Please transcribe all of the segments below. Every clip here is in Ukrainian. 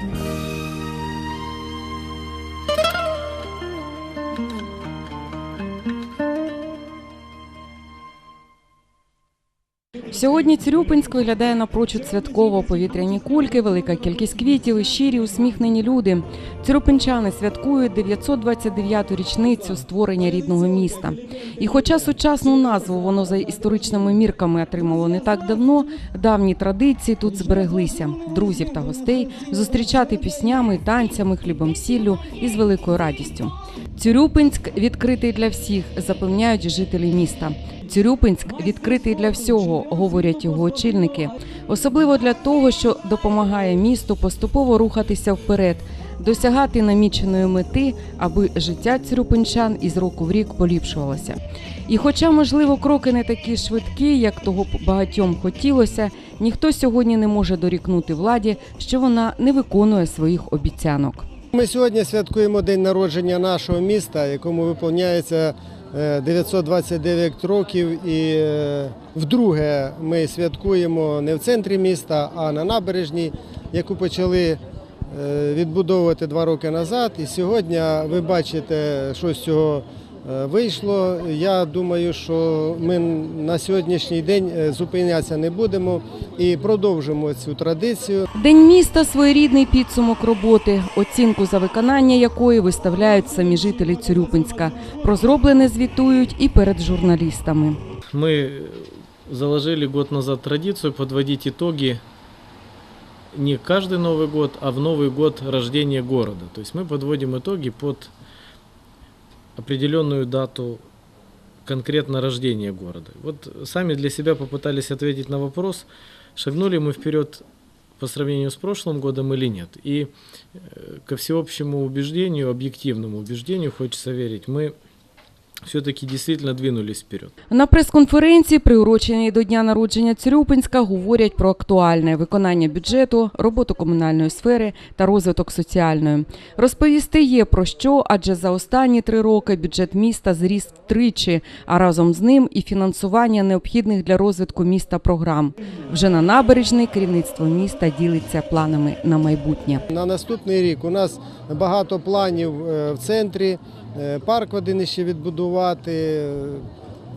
Bye. Сьогодні Цюрюпинськ виглядає напрочуд святково. Повітряні кульки, велика кількість квітів і щирі усміхнені люди. Цюрюпинчани святкують 929-ту річницю створення рідного міста. І хоча сучасну назву воно за історичними мірками отримало не так давно, давні традиції тут збереглися. Друзів та гостей зустрічати піснями, танцями, хлібом сіллю і з великою радістю. Цюрюпинськ відкритий для всіх, запевняють жителі міста. Цюрюпинськ відкритий для всього, говорять його очільники, особливо для того, що допомагає місту поступово рухатися вперед, досягати наміченої мети, аби життя цюрюпинчан із року в рік поліпшувалося. І, хоча, можливо, кроки не такі швидкі, як того багатьом хотілося, ніхто сьогодні не може дорікнути владі, що вона не виконує своїх обіцянок. Ми сьогодні святкуємо день народження нашого міста, якому виповняється е, 929 років. І е, вдруге ми святкуємо не в центрі міста, а на набережній, яку почали е, відбудовувати два роки назад. І сьогодні ви бачите, що з цього е, вийшло. Я думаю, що ми на сьогоднішній день е, зупинятися не будемо і продовжимо цю традицію. День міста своєрідний підсумок роботи, оцінку за виконання якої виставляють самі жителі Цюрюпинська. Про зроблене звітують і перед журналістами. Мы заложили год назад традицию подводить итоги не каждый Новый год, а в Новый год рождения города. То есть мы подводим итоги под определенную дату конкретно рождения города. Вот сами для себя попытались ответить на вопрос, шагнули мы вперед по сравнению с прошлым годом или нет. И э, ко всеобщему убеждению, объективному убеждению, хочется верить, мы все-таки действительно двинулись вперед. На прес-конференції, приуроченій до дня народження Цюрюпинська, говорять про актуальне виконання бюджету, роботу комунальної сфери та розвиток соціальної. Розповісти є про що, адже за останні три роки бюджет міста зріс втричі, а разом з ним і фінансування необхідних для розвитку міста програм. Вже на набережній керівництво міста ділиться планами на майбутнє. На наступний рік у нас багато планів е, в центрі, парк один ще відбудувати,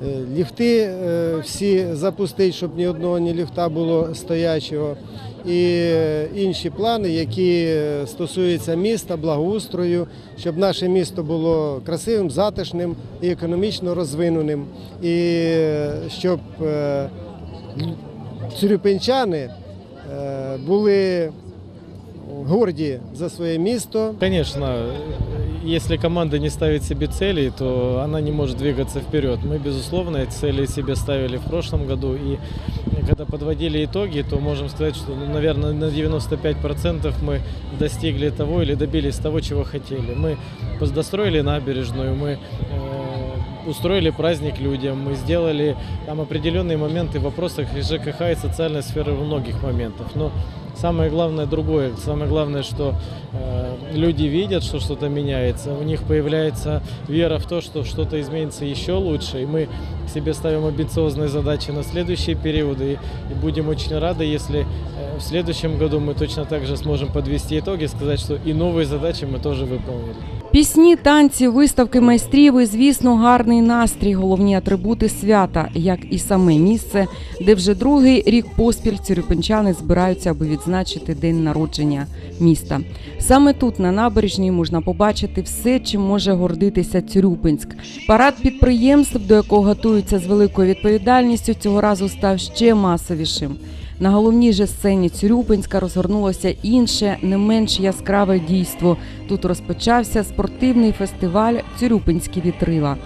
е, ліфти е, всі запустити, щоб ні одного ні ліфта було стоячого. І е, інші плани, які е, стосуються міста, благоустрою, щоб наше місто було красивим, затишним і економічно розвиненим. І е, щоб е, цюрюпинчани е, були горді за своє місто. Э, если команда не ставит себе целей, то она не может двигаться вперед. Мы, безусловно, эти цели себе ставили в прошлом году. И когда подводили итоги, то можем сказать, что, ну, наверное, на 95% мы достигли того или добились того, чего хотели. Мы достроили набережную, мы э, устроили праздник людям, мы сделали там определенные моменты в вопросах ЖКХ и социальной сферы в многих моментах. Но Самое главное другое. Самое главное, что э, люди видят, что что-то меняется. У них появляется вера в то, что что-то изменится еще лучше. И мы себе ставим амбициозные задачи на следующие периоды. И, и будем очень рады, если э, в следующем году мы точно так же сможем подвести итоги и сказать, что и новые задачи мы тоже выполнили. Пісні, танці, виставки майстрів і, звісно, гарний настрій головні атрибути свята, як і саме місце, де вже другий рік поспіль цюрюпинчани збираються, аби відзначити день народження міста. Саме тут, на набережній, можна побачити все, чим може гордитися Цюрюпинськ. Парад підприємств, до якого готуються з великою відповідальністю, цього разу став ще масовішим. На головній же сцені Цюрюпинська розгорнулося інше, не менш яскраве дійство. Тут розпочався спортивний фестиваль Цюрюпинські вітрила.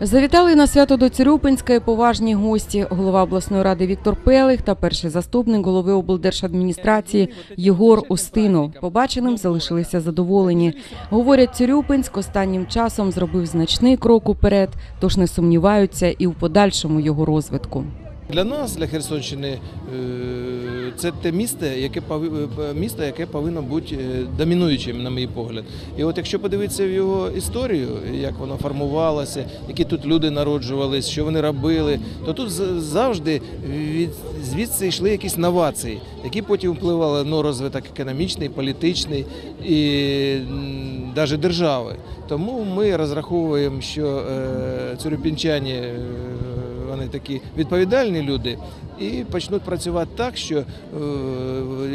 Завітали на свято до Цюрюпинська поважні гості. Голова обласної ради Віктор Пелих та перший заступник голови облдержадміністрації Єгор Устинов. Побаченим залишилися задоволені. Говорять, Цирюпинськ останнім часом зробив значний крок уперед, тож не сумніваються і в подальшому його розвитку. Для нас, для Херсонщини, е, це те місто, яке е, місто, яке повинно бути е, домінуючим, на мій погляд. І от якщо подивитися в його історію, як воно формувалося, які тут люди народжувались, що вони робили, то тут завжди від звідси йшли якісь новації, які потім впливали на розвиток економічний, політичний і навіть держави. Тому ми розраховуємо, що цюрюпінчані такі відповідальні люди і почнуть працювати так, що е,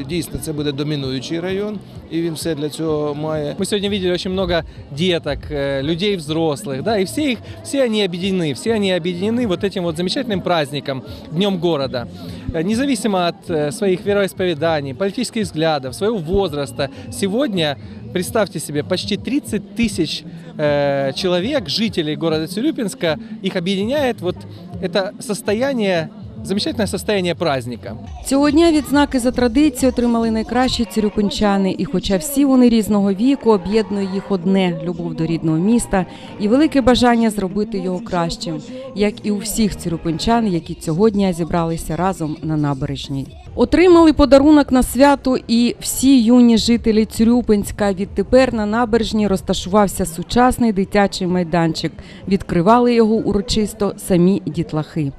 дійсно це буде домінуючий район, і він все для цього має. Мы сегодня видели очень много деток, э, людей взрослых, да, и все их, все они объединены, все они объединены вот этим вот замечательным праздником, Днем города. Э, Независимо от э, своих вероисповеданий, политических взглядов, своего возраста, сегодня, представьте себе, почти 30 тысяч э, человек, жителей города Цюрюпинска, их объединяет вот это состояние, замечательное состояние праздника. Цього дня відзнаки за традицією отримали найкращі цирюпинчани, і хоча всі вони різного віку, об'єднує їх одне любов до рідного міста і велике бажання зробити його кращим, як і у всіх цирюпинчан, які цього дня зібралися разом на набережній. Отримали подарунок на свято і всі юні жителі Цюрюпинська. Відтепер на набережній розташувався сучасний дитячий майданчик. Відкривали його урочисто самі дітлахи.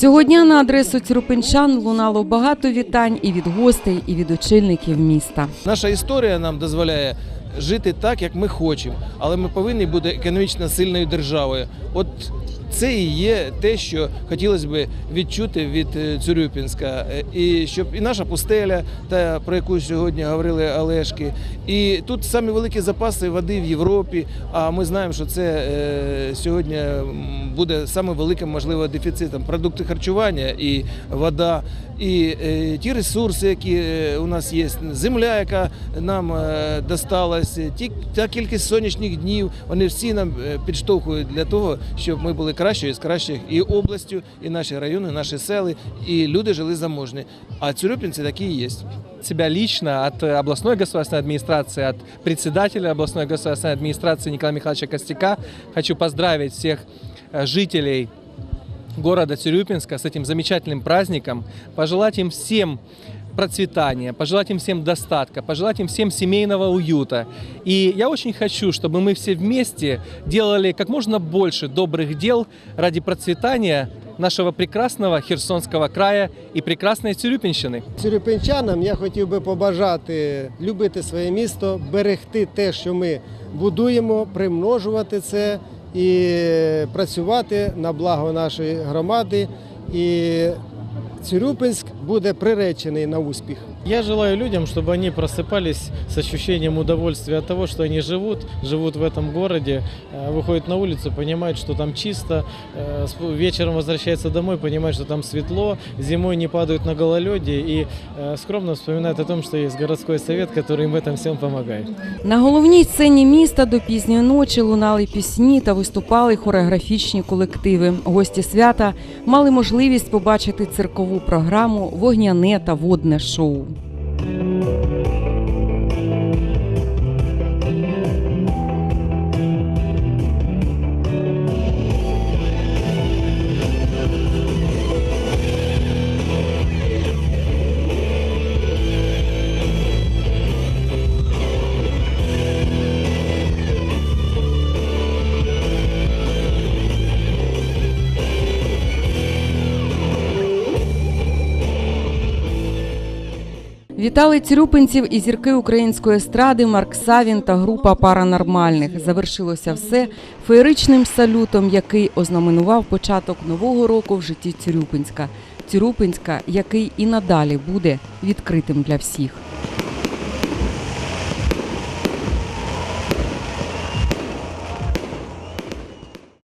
Цього дня на адресу цюрупинчан лунало багато вітань і від гостей, і від очільників міста. Наша історія нам дозволяє жити так, як ми хочемо, але ми повинні бути економічно сильною державою. От це і є те, що хотілося б відчути від е, Цюрюпінська. Е, І щоб і наша пустеля, та про яку сьогодні говорили Олешки, і тут самі великі запаси води в Європі. А ми знаємо, що це е, сьогодні буде саме великим можливо дефіцитом. Продукти харчування і вода, і ті ресурси, які у нас є, земля, яка нам досталась, ті та кількість сонячних днів, вони всі нам підштовхують для того, щоб ми були кращою з кращих і областю, і наші райони, і наші сели, і люди жили заможні. А Цюрюпінці такі і є. себя лично от э, областной государственной администрации, от председателя областной государственной администрации Николая Михайловича Костяка хочу поздравить всех э, жителей города Цюрюпинска с этим замечательным праздником, пожелать им всем процветания, пожелать им всем достатка, пожелать им всем семейного уюта. И я очень хочу, чтобы мы все вместе делали как можно больше добрых дел ради процветания нашего прекрасного Херсонского края и прекрасной Цюрюпинщины. Цюрюпинчанам я хотів би побажати любити своє місто, берегти те, що ми будуємо, примножувати це і працювати на благо нашої громади. І Цюрюпинськ буде приречений на успіх. Я желаю людям, чтобы они просыпались с ощущением удовольствия от того, что они живут, живут в этом городе, э, выходят на улицу, понимают, что там чисто, э, с- вечером возвращаются домой, понимают, что там светло, зимой не падают на гололеде и э, скромно вспоминают о том, что есть городской совет, который им в этом всем помогает. На головній сцені міста до пізньої ночі лунали пісні та виступали хореографічні колективи. Гості свята мали можливість побачити циркову програму, вогняне та водне шоу. Вітали цюрюпинців і зірки української естради Марк Савін та група паранормальних. Завершилося все феєричним салютом, який ознаменував початок нового року в житті Цюрюпинська. Цюрюпинська, який і надалі буде відкритим для всіх.